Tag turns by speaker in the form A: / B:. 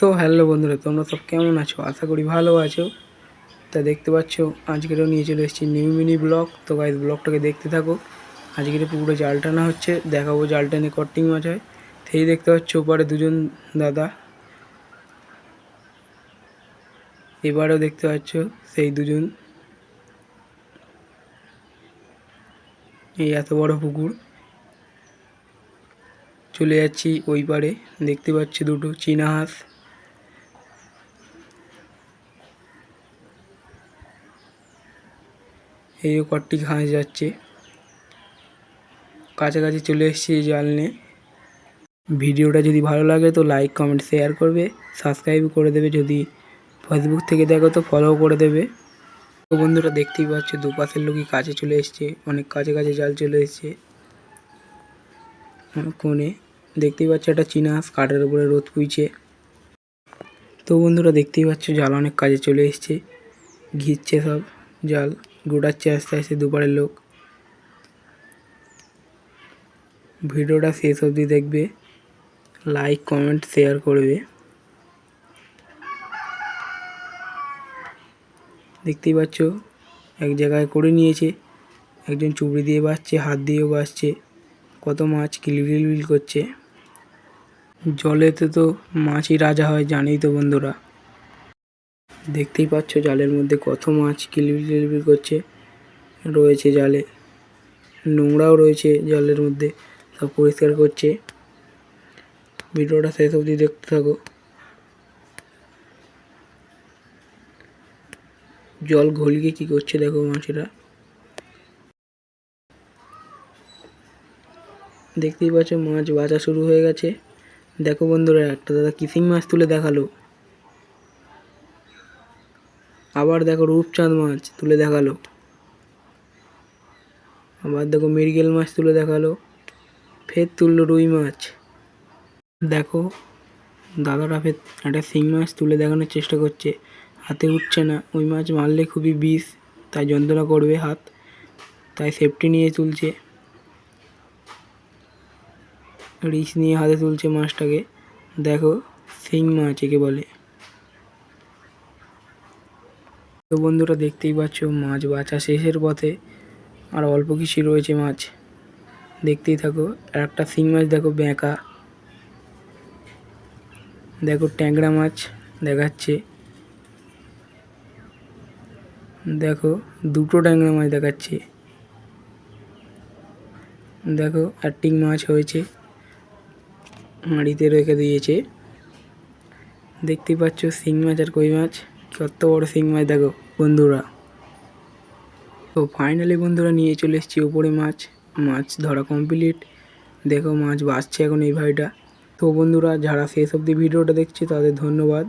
A: So hello বন্ধুরা, তোমরা সব কেমন আছো? আশা করি ভালো আছো। তা দেখতে পাচ্ছ, আজকেরও নিয়ে চলে এসেছি নিউ মিনি ব্লগ তো গাইজ ব্লগটাকে দেখতে থাকো। আজকের পুকুরে জাল টানা হচ্ছে, দেখাবো জাল টেনে কটিং মাছ হয়। সেই দেখতে পাচ্ছ, ওপারে দুজন দাদা। এবারেও দেখতে পাচ্ছ, সেই দুজন। এই এত বড় পুকুর। চলে যাচ্ছি ওই পারে, দেখতে পাচ্ছি দুটো চীনা হাঁস। এই কটটি ঘাস যাচ্ছে। কাছাকাছি চলে এসেছি জাল নিয়ে। ভিডিওটা যদি ভালো লাগে তো লাইক কমেন্ট শেয়ার করবে। সাবস্ক্রাইব করে দেবে। যদি ফেসবুক থেকে দেখো তো ফলো করে দেবে। তো বন্ধুরা দেখতেই পাচ্ছ, দুপাশের লোকই কাছে চলে এসছে। অনেক কাছে কাছে জাল চলে এসছে। কোণে দেখতেই পাচ্ছ একটা চীনা কাঠের উপরে রোদ পুইছে। তো বন্ধুরা দেখতেই পাচ্ছ, জাল অনেক কাজে চলে এসছে। ঘিরছে সব জাল। গোটাচ্ছে আস্তে আস্তে দুপারের লোক। ভিডিওটা শেষ অবধি দেখবে লাইক কমেন্ট শেয়ার করবে। দেখতেই পাচ্ছ, এক জায়গায় করে নিয়েছে, একজন চুবড়ি দিয়ে বাসছে হাত দিয়েও বাসছে কত মাছ কিলবিল করছে। জলেতে তো মাছই রাজা হয়, জানেই তো বন্ধুরা। দেখতেই পাচ্ছ জালের মধ্যে কত মাছ কিলবিল কিলবিল করছে। রয়েছে জালে। নোংরাও রয়েছে জলের মধ্যে। সব পরিষ্কার করছে। ভিডিওটা শেষ অবধি দেখতে থাকো। জল ঘলিয়ে কি করছে দেখো মাছেরা। দেখতেই পাচ্ছ মাছ বাঁচা শুরু হয়ে গেছে। দেখো বন্ধুরা, একটা দাদা কিসিং মাছ তুলে দেখাল। আবার দেখো রূপচাঁদ মাছ তুলে দেখাল। আবার দেখো মৃগেল মাছ তুলে দেখাল। ফের তুললো রুই মাছ। দেখো, দাদারা ফের একটা শিং মাছ তুলে দেখানোর চেষ্টা করছে। হাতে উঠছে না। ওই মাছ মারলে খুবই বিষ, তাই যন্ত্রণা করবে হাত। তাই সেফটি নিয়ে তুলছে। রিস নিয়ে হাতে তুলছে মাছটাকে। দেখো, শিং মাছ একে বলে। তো বন্ধুরা দেখতেই পাচ্ছ, মাছ বাছা শেষের পথে। আর অল্প কিছু রয়েছে মাছ। দেখতেই থাকো, আর একটা শিং মাছ, দেখো ব্যাঁকা। দেখো ট্যাংরা মাছ দেখাচ্ছে। দেখো দুটো ট্যাংরা মাছ দেখাচ্ছে। দেখো আটটিং মাছ হয়েছে। হাঁড়িতে রেখে দিয়েছে। দেখতেই পাচ্ছ শিং মাছ আর কই মাছ। কত বড় শিং মাছ দেখো, বন্ধুরা। তো ফাইনালি বন্ধুরা নিয়ে চলে এসেছি ওপরে মাছ। মাছ ধরা কমপ্লিট দেখো, মাছ বাঁচছে এখন এই ভাইটা। তো বন্ধুরা, যারা শেষ অবধি ভিডিওটা দেখছে, তাদের ধন্যবাদ।